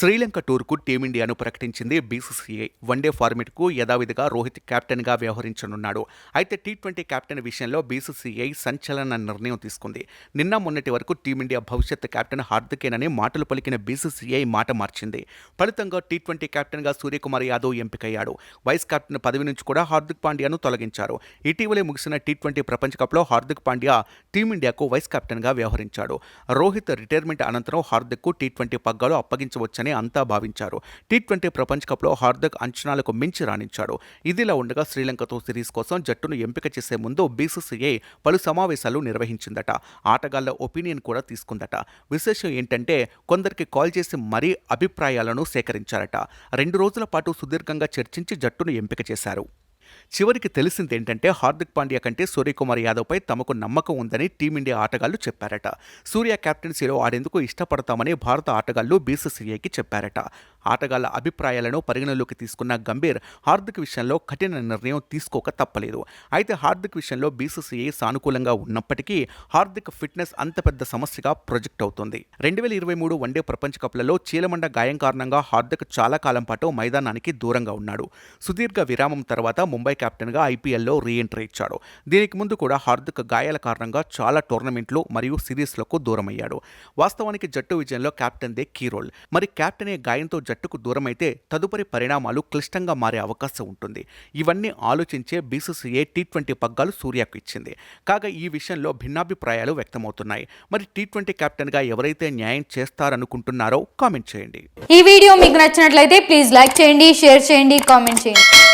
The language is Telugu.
శ్రీలంక టూర్కు టీమిండియాను ప్రకటించింది బీసీసీఐ. వన్డే ఫార్మెట్కు యథావిధిగా రోహిత్ కెప్టెన్గా వ్యవహరించనున్నాడు. అయితే టీ ట్వంటీ కెప్టెన్ విషయంలో బీసీసీఐ సంచలన నిర్ణయం తీసుకుంది. నిన్న మొన్నటి వరకు టీమిండియా భవిష్యత్ కెప్టెన్ హార్దికేనని మాటలు పలికిన బీసీసీఐ మాట మార్చింది. ఫలితంగా టీ ట్వంటీ కెప్టెన్గా సూర్యకుమార్ యాదవ్ ఎంపికయ్యాడు. వైస్ కెప్టెన్ పదవి నుంచి కూడా హార్దిక్ పాండ్యాను తొలగించారు. ఇటీవలే ముగిసిన టీ ట్వంటీ ప్రపంచ కప్లో హార్దిక్ పాండ్యా టీమిండియాకు వైస్ కెప్టెన్గా వ్యవహరించాడు. రోహిత్ రిటైర్మెంట్ అనంతరం హార్దిక్కు టీ ట్వంటీ పగ్గాలు అప్పగించవచ్చని అంతా భావించారు. టీ ట్వంటీ ప్రపంచ కప్లో హార్దిక్ అంచనాలకు మించి రాణించాడు. ఇదిలా ఉండగా శ్రీలంకతో సిరీస్ కోసం జట్టును ఎంపిక చేసే ముందు బీసీసీఐ పలు సమావేశాలు నిర్వహించిందట. ఆటగాళ్ళ ఒపీనియన్ కూడా తీసుకుందట. విశేషం ఏంటంటే కొందరికి కాల్ చేసి మరీ అభిప్రాయాలను సేకరించారట. రెండు రోజుల పాటు సుదీర్ఘంగా చర్చించి జట్టును ఎంపిక చేశారు. చివరికి తెలిసిందేంటంటే హార్దిక్ పాండ్యా కంటే సూర్యకుమార్ యాదవ్పై తమకు నమ్మకం ఉందని టీమిండియా ఆటగాళ్ళు చెప్పారట. సూర్య కెప్టెన్సీలో ఆడేందుకు ఇష్టపడతామని భారత ఆటగాళ్ళు బీసీసీఐకి చెప్పారట. ఆటగాళ్ళ అభిప్రాయాలను పరిగణలోకి తీసుకున్న గంభీర్ హార్దిక్ విషయంలో కఠిన నిర్ణయం తీసుకోక తప్పలేదు. అయితే హార్దిక్ విషయంలో బీసీసీఐ సానుకూలంగా ఉన్నప్పటికీ హార్దిక్ ఫిట్నెస్ అంత పెద్ద సమస్యగా ప్రొజెక్ట్ అవుతుంది. రెండు వేల ఇరవై మూడు వన్డే ప్రపంచ కప్లలో చీలమండ గాయం కారణంగా హార్దిక్ చాలా కాలం పాటు మైదానానికి దూరంగా ఉన్నాడు. సుదీర్ఘ విరామం తర్వాత ముంబై కెప్టెన్గా ఐపీఎల్లో రీఎంట్రీ ఇచ్చాడు. దీనికి ముందు కూడా హార్దిక్ గాయాల కారణంగా చాలా టోర్నమెంట్లు మరియు సిరీస్లకు దూరమయ్యాడు. వాస్తవానికి జట్టు విజయంలో కెప్టెన్దే కీ రోల్. మరి కెప్టెనే గాయంతో జట్టుకు దూరమైతే తదుపరి పరిణామాలు క్లిష్టంగా మారే అవకాశం ఉంటుంది. ఇవన్నీ ఆలోచించే బీసీసీఏ టీ ట్వంటీ పగ్గాలు సూర్యకు ఇచ్చింది. కాగా ఈ విషయంలో భిన్నాభిప్రాయాలు వ్యక్తమవుతున్నాయి. మరి టీ ట్వంటీ కెప్టెన్గా ఎవరైతే న్యాయం చేస్తారనుకుంటున్నారో కామెంట్ చేయండి. ఈ వీడియో మీకు నచ్చినట్లయితే ప్లీజ్ లైక్ చేయండి షేర్ చేయండి కామెంట్ చేయండి.